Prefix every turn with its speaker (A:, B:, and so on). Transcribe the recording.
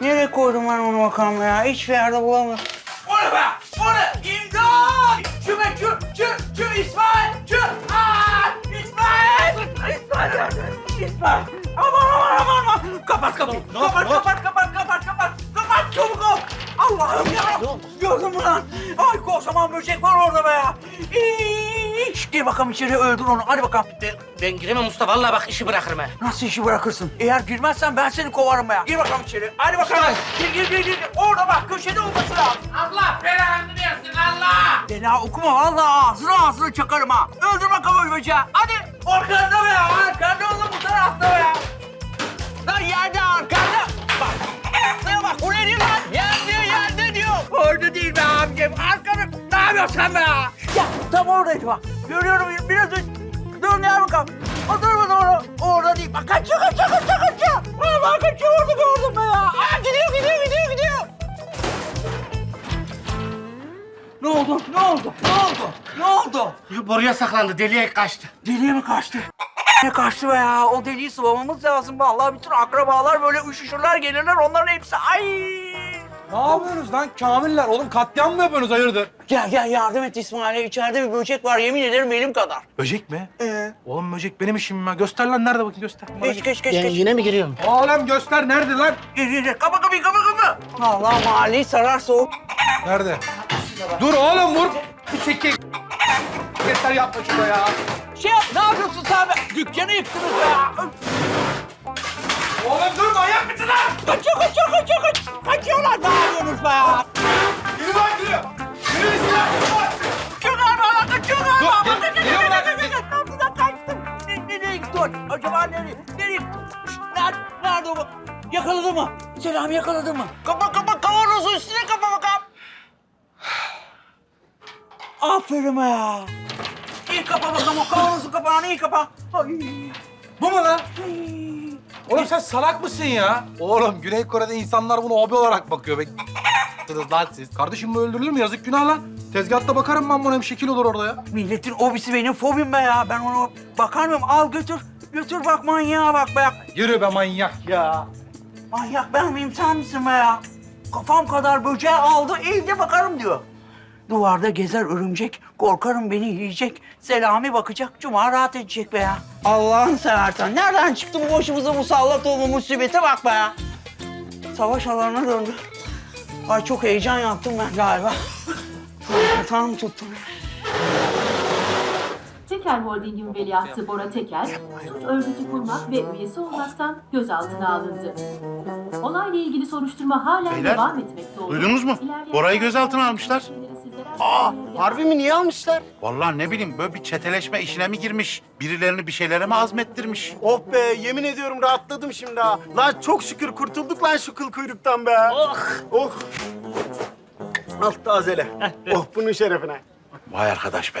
A: Nereye koydum ben onu bakalım ya? Hiçbir yerde bulamıyorum. Ne be? Ne? İmdat! Şu be şu, şu, şu İsmail! Şu! Aa! İsmail! İsmail? İsmail! Aman aman aman aman! Kapat kapıyı! Kapat kapat kapat kapat kapat! Kapat çabuk ol! Allah'ım ya! Gördün mü lan? Ay kocaman böcek var orada be ya! İş, Gir bakalım içeri öldür onu. Hadi bakalım.
B: Ben, ben giremem usta. Vallahi bak işi bırakırım ha.
A: Nasıl işi bırakırsın? Eğer girmezsen ben seni kovarım ya. Gir bakalım içeri. Hadi bakalım. Gir gir gir gir. Orada bak köşede olması lazım.
B: Allah belanı versin Allah!
A: Bela okuma vallahi ağzını ağzını çakarım ha. Öldür bakalım o böceği. Hadi. Arkanda be ya. Arkanda oğlum bu tarafta be ya. Lan yerde arkanda. Bak. Şuraya bak. Bu ne diyor lan? Yerde yerde diyor. Orada değil be abicim. Arkada. Ne yapıyorsun sen be ya? Ya tam oradaydı bak. Görüyorum biraz önce. Dur ne bakalım. O durma doğru. Orada değil. Bak kaçıyor kaçıyor kaçıyor kaçıyor. Vallahi kaçıyor orada gördüm be ya. Aa, gidiyor gidiyor gidiyor gidiyor. Ne oldu? Ne oldu? Ne oldu? Ne oldu?
B: Boruya saklandı. Deliye kaçtı.
A: Deliye mi kaçtı? Ne kaçtı be ya? O deliği sıvamamız lazım. Vallahi bütün akrabalar böyle üşüşürler gelirler. Onların hepsi ay.
C: Ne yapıyorsunuz lan Kamiller? Oğlum katliam mı yapıyorsunuz hayırdır?
A: Gel gel yardım et İsmail'e. İçeride bir böcek var. Yemin ederim elim kadar.
C: Böcek mi?
A: Ee,
C: Oğlum böcek benim işim ya. Göster lan nerede bakayım göster.
A: Geç geç geç
B: yine mi giriyorum?
C: Oğlum göster nerede lan?
A: Gir gir gir. Kapa kapıyı kapa kapı. Vallahi mahalleyi sarar soğuk.
C: Nerede? Dur oğlum vur. Bir çekil. Yeter yapma şurada ya.
A: Şey yap. Ne yapıyorsun sen? Dükkanı yıktınız be ya.
C: Oğlum dur manyak mısın lan?
A: Kaçıyor kaçıyor kaçıyor Yakaladı mı? Selam yakaladı mı? Kapa kapa kavanozu üstüne kapa bakalım. Aferin ya. İyi kapa bakalım o kavanozun kapağını iyi kapa. Ay.
C: Bu mu lan? Oğlum sen salak mısın ya? Oğlum Güney Kore'de insanlar bunu hobi olarak bakıyor. Be. lan siz. Kardeşim bu öldürülür mü? Yazık günah lan. Tezgahta bakarım ben buna hem şekil olur orada ya.
A: Milletin hobisi benim fobim be ya. Ben onu bakar mıyım? Al götür. Götür bak manyağa bak be.
C: Yürü be manyak ya.
A: Manyak ben miyim sen misin be ya? Kafam kadar böceği aldı evde bakarım diyor. Duvarda gezer örümcek, korkarım beni yiyecek. Selami bakacak, cuma rahat edecek be ya. Allah'ını seversen nereden çıktı bu başımıza musallat olma musibete bak be ya. Savaş alanına döndü. Ay çok heyecan yaptım ben galiba. Tam tuttum.
D: Tekel Holding'in veliahtı Bora Tekel, suç örgütü kurmak ve üyesi olmaktan gözaltına alındı. Olayla ilgili soruşturma hala
E: Beyler,
D: devam etmekte olduğu.
E: duydunuz mu?
D: İlerleyen
E: Bora'yı gözaltına almışlar.
B: Aa, harbi mi? Niye almışlar?
E: Vallahi ne bileyim böyle bir çeteleşme işine mi girmiş? Birilerini bir şeylere mi azmettirmiş?
F: Oh be yemin ediyorum rahatladım şimdi ha. Lan çok şükür kurtulduk lan şu kıl kuyruktan be. Oh. Oh. Al tazele. oh bunun şerefine.
E: Vay arkadaş be.